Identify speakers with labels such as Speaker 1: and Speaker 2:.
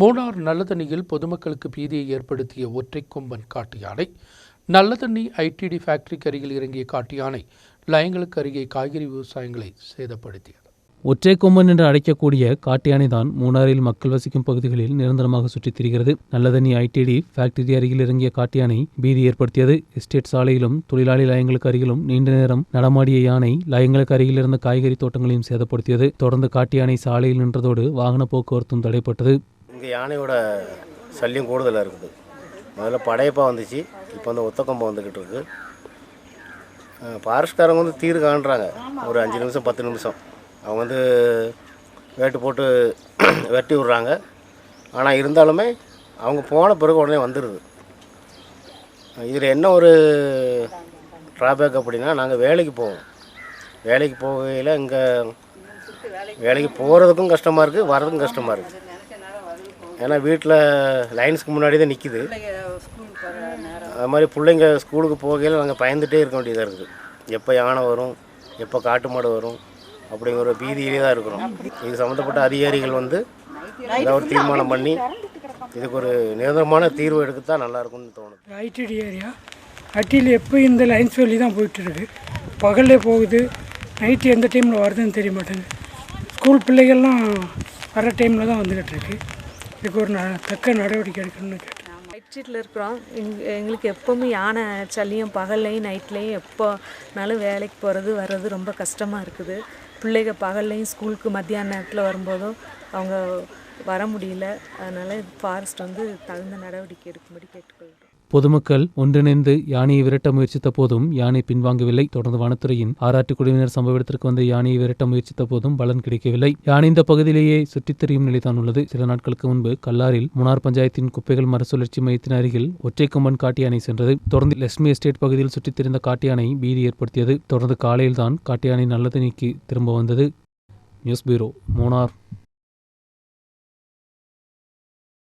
Speaker 1: மூணார் நல்லதண்ணியில் பொதுமக்களுக்கு பீதியை ஏற்படுத்திய ஒற்றை கொம்பன் காட்டு யானை நல்லதண்ணி ஐடிடி ஃபேக்டரிக்கு அருகில் இறங்கிய காட்டு யானை லயங்களுக்கு அருகே காய்கறி விவசாயங்களை சேதப்படுத்தியது.
Speaker 2: ஒற்றை கொம்பன் என்று அழைக்கக்கூடிய காட்டு யானைதான் மூணாறில் மக்கள் வசிக்கும் பகுதிகளில் நிரந்தரமாக சுற்றித் திரிகிறது. நல்லதண்ணி ஐடிடி ஃபேக்டரி அருகில் இறங்கிய காட்டு யானை பீதி ஏற்படுத்தியது. எஸ்டேட் சாலையிலும் தொழிலாளி லயங்களுக்கு அருகிலும் நீண்ட நேரம் நடமாடிய யானை லயங்களுக்கு அருகில் இருந்த காய்கறி தோட்டங்களையும் சேதப்படுத்தியது. தொடர்ந்து காட்டு யானை சாலையில் நின்றதோடு வாகன போக்குவரத்தும் தடைப்பட்டது.
Speaker 3: இங்கே யானையோட சல்லியம் கூடுதலாக இருக்குது. முதல்ல படையப்பா வந்துச்சு இப்போ வந்து ஒத்தக்கம்பம் வந்துக்கிட்டு இருக்கு. ஃபாரஸ்ட்காரங்க வந்து தீர் காண்றாங்க. ஒரு அஞ்சு நிமிஷம் பத்து நிமிஷம். அவங்க வந்து வேட்டு போட்டு வெட்டி விட்றாங்க. ஆனால் இருந்தாலுமே அவங்க போன பிறகு உடனே வந்துடுது இதில் என்ன ஒரு ட்ராபேக் அப்படின்னா நாங்கள் வேலைக்கு போவோம். வேலைக்கு போகையில் இங்கே வேலைக்கு போகிறதுக்கும் கஷ்டமாக இருக்குது வர்றதுக்கும் கஷ்டமாக இருக்குது ஏன்னா வீட்டில் லைன்ஸ்க்கு முன்னாடி தான் நிற்கிது அது மாதிரி பிள்ளைங்க ஸ்கூலுக்கு போகையில் நாங்கள் பயந்துகிட்டே இருக்க வேண்டியதாக இருக்குது. எப்போ யானை வரும் எப்போ காட்டு மாடு வரும் அப்படிங்கிற ஒரு பீதியிலே தான் இருக்கிறோம். இது சம்மந்தப்பட்ட அதிகாரிகள் வந்து ஏதாவது ஒரு தீர்மானம் பண்ணி இதுக்கு ஒரு நிரந்தரமான தீர்வு எடுக்கத்தான் நல்லா தோணும் தோணுது.
Speaker 4: ITT area. ஐடியில் எப்போ இந்த லைன்ஸ் வழி தான் போயிட்டுருக்கு. பகல்லே போகுது. நைட்டு எந்த டைமில் வருதுன்னு தெரிய மாட்டேங்குது. ஸ்கூல் பிள்ளைகள்லாம் வர டைமில் தான் வந்துக்கிட்டு இருக்கு. இதுக்கு ஒரு ந தக்க நடவடிக்கை எடுக்கணும்னு கேட்டேன்.
Speaker 5: நைட் ஷீட்டில் இருக்கிறோம். எங் எங்களுக்கு எப்போவுமே யானை சளியும் பகல்லையும் நைட்லேயும் எப்போனாலும் வேலைக்கு போகிறது வர்றது ரொம்ப கஷ்டமாக இருக்குது. பிள்ளைங்க பகல்லையும் ஸ்கூலுக்கு மத்தியான நேரத்தில் வரும்போதும் அவங்க வர முடியல. அதனால் ஃபாரஸ்ட் வந்து தகுந்த நடவடிக்கை எடுக்கும்படி கேட்டுக்கொள்கிறோம்
Speaker 2: பொதுமக்கள் ஒன்றிணைந்து யானையை விரட்ட முயற்சித்த போதும் யானை பின்வாங்கவில்லை. தொடர்ந்து வனத்துறையின் ஆராய்ச்சி குழுவினர் சம்பவ இடத்திற்கு வந்து யானையை விரட்ட முயற்சித்த போதும் பலன் கிடைக்கவில்லை. யானை இந்த பகுதியிலேயே சுற்றித் திரியும் நிலைதான் உள்ளது. சில நாட்களுக்கு முன்பு கல்லாரில் முனார் பஞ்சாயத்தின் குப்பைகள் மறுசுழற்சி மையத்தின் அருகில் ஒற்றை கொம்பன் காட்டு யானை சென்றது. தொடர்ந்து லட்சுமி எஸ்டேட் பகுதியில் சுற்றித் திரிந்த காட்டு யானை பீதி ஏற்படுத்தியது. தொடர்ந்து காலையில்தான் காட்டு யானை நல்லது நீக்கி திரும்ப வந்தது. News bureau Munnar.